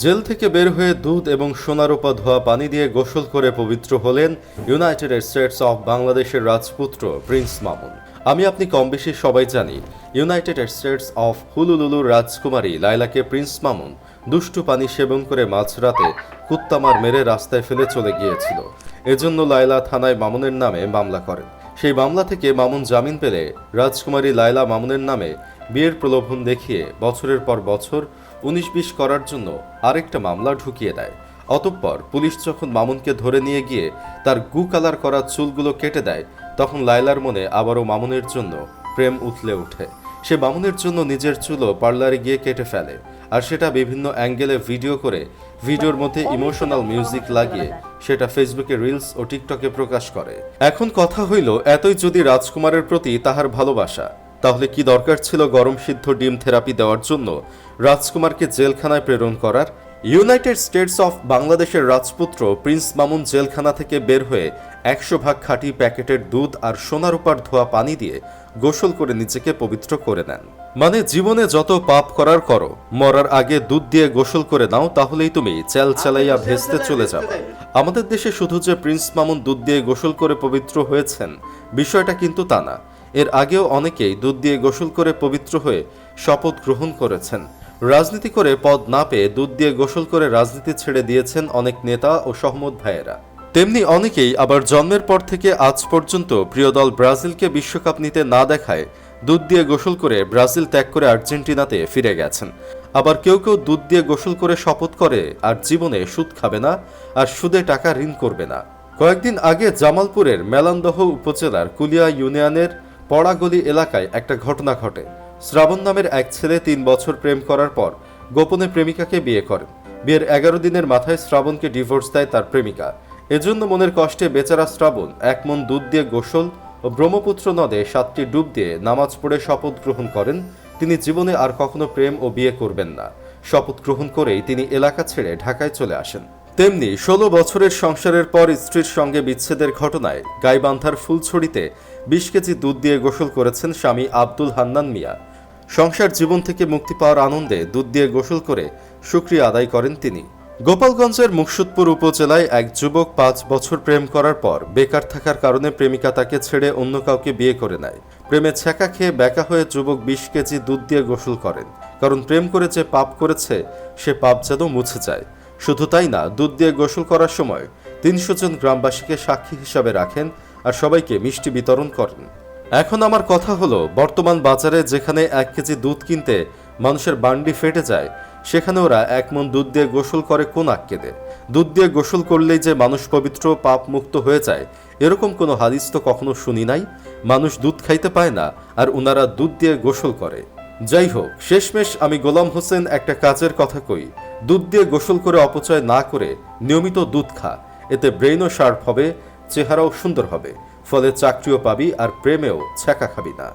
Jail থেকে বের হয়ে দুধ এবং সোনারূপা ধোয়া পানি দিয়ে গোসল করে পবিত্র হলেন ইউনাইটেড স্টেটস অফ বাংলাদেশের রাজপুত্র প্রিন্স মামুন। আমি আপনি কম বেশি সবাই জানি ইউনাইটেড স্টেটস অফ হুলুলুলুর রাজকুমারী লাইলাকে প্রিন্স মামুন দুষ্টু পানি সেবন করে মাঝরাতে কুত্তামার মেরে রাস্তায় ফেলে চলে গিয়েছিল। এজন্য লায়লা থানায় মামুনের নামে মামলা করেন। সেই মামলা থেকে মামুন জামিন পেলে রাজকুমারী লায়লা মামুনের নামে বিয়ের প্রলোভন দেখিয়ে বছরের পর বছর উনিশ বিশ করার জন্য আরেকটা মামলা ঢুকিয়ে দেয়। অতঃপর পুলিশ যখন মামুনকে ধরে নিয়ে গিয়ে তার গু কালার করা চুলগুলো কেটে দেয়, তখন লায়লার মনে আবারও মামুনের জন্য প্রেম উথলে ওঠে। সে মামুনের জন্য নিজের চুলও পার্লারে গিয়ে কেটে ফেলে। আর সেটা বিভিন্ন অ্যাঙ্গেলে ভিডিও করে ভিডিওর মধ্যে ইমোশনাল মিউজিক লাগিয়ে সেটা ফেসবুকে রিলস ও টিকটকে প্রকাশ করে। এখন কথা হইল, এতই যদি রাজকুমারের প্রতি তাহার ভালোবাসা, তাহলে কি দরকার ছিল গরম সিদ্ধ ডিম থেরাপি দেওয়ার জন্য রাজকুমারকে জেলখানায় প্রেরণ করার? ইউনাইটেড স্টেটস অফ বাংলাদেশের রাজপুত্র প্রিন্স মামুন জেলখানা থেকে বের হয়ে একশো ভাগ খাঁটি প্যাকেটের দুধ আর সোনারূপার ধোয়া পানি দিয়ে গোসল করে নিজেকে পবিত্র করে নেন। মানে জীবনে যত পাপ করার করো মরার আগে দুধ দিয়ে গোসল করে নাও তাহলেই তুমি চেল চালাইয়া ভেস্তে চলে যাবে। আমাদের দেশে শুধু যে প্রিন্স মামুন দুধ দিয়ে গোসল করে পবিত্র হয়েছেন বিষয়টা কিন্তু তা না। এর আগেও অনেকেই দুধ দিয়ে গোসল করে পবিত্র হয়ে শপথ গ্রহণ করেছেন। রাজনীতি করে পদ না পেয়ে দুধ দিয়ে গোসল করে রাজনীতি ছেড়ে দিয়েছেন অনেক নেতা ও সহমত ভাইয়েরা। তেমনি অনেকেই আবার জন্মের পর থেকে আজ পর্যন্ত প্রিয় দল ব্রাজিলকে বিশ্বকাপ নিতে না দেখায় দুধ দিয়ে গোসল করে ব্রাজিল ত্যাগ করে আর্জেন্টিনাতে ফিরে গেছেন। আবার কেউ কেউ দুধ দিয়ে গোসল করে শপথ করে আর জীবনে সুদ খাবে না আর সুদে টাকা ঋণ করবে না। কয়েকদিন আগে জামালপুরের মেলান্দহ উপজেলার কুলিয়া ইউনিয়নের পড়াগলি এলাকায় একটা ঘটনা ঘটে। শ্রাবণ নামের এক ছেলে তিন বছর প্রেম করার পর গোপনে প্রেমিকাকে বিয়ে করেন। বিয়ের এগারো দিনের মাথায় শ্রাবণকে ডিভোর্স দেয় তার প্রেমিকা। এজন্য মনের কষ্টে বেচারা শ্রাবণ এক মন দুধ দিয়ে গোসল ও ব্রহ্মপুত্র নদে সাতটি ডুব দিয়ে নামাজ পড়ে শপথ গ্রহণ করেন, তিনি জীবনে আর কখনো প্রেম ও বিয়ে করবেন না। শপথ গ্রহণ করেই তিনি এলাকা ছেড়ে ঢাকায় চলে আসেন। তেমনি ষোলো বছরের সংসারের পর স্ত্রীর সঙ্গে বিচ্ছেদের ঘটনায় গাইবান্ধার ফুলছড়িতে বিশ কেজি দুধ দিয়ে গোসল করেছেন স্বামী আব্দুল হান্নান মিয়া। সংসার জীবন থেকে মুক্তি পাওয়ার আনন্দে দুধ দিয়ে গোসল করে সুক্রিয়া আদায় করেন তিনি। গোপালগঞ্জের মুকসুদপুর উপজেলায় এক যুবক পাঁচ বছর প্রেম করার পর বেকার থাকার কারণে প্রেমিকা তাকে ছেড়ে অন্য কাউকে বিয়ে করে নেয়। প্রেমে ছ্যাঁকা খেয়ে বেকা হয়ে যুবক বিশ কেজি দুধ দিয়ে গোসল করেন। কারণ প্রেম করে যে পাপ করেছে, সে পাপ যেন মুছে যায়। শুধু তাই না, দুধ দিয়ে গোসল করার সময় তিনশো জন গ্রামবাসীকে সাক্ষী হিসাবে রাখেন আর সবাইকে মিষ্টি বিতরণ করেন। এখন আমার কথা হলো, বর্তমান বাজারে যেখানে এক কেজি দুধ কিনতে মানুষের বান্ডি ফেটে যায় সেখানে ওরা এক মন দুধ দিয়ে গোসল করে কোন আক্কেদে দুধ দিয়ে গোসল করলেই যে মানুষ পবিত্র পাপ মুক্ত হয়ে যায়, এরকম কোনো হাদিস তো কখনো শুনি নাই? মানুষ দুধ খাইতে পায় না, আর ওনারা দুধ দিয়ে গোসল করে। যাই হোক, শেষমেশ আমি গোলাম হোসেন একটা কাজের কথা কই। দুধ দিয়ে গোসল করে অপচয় না করে নিয়মিত দুধ খা। এতে ব্রেইনও শার্প হবে, চেহারাও সুন্দর হবে। ফলে চাকরিও পাবি আর প্রেমেও ছ্যাঁকা খাবি না।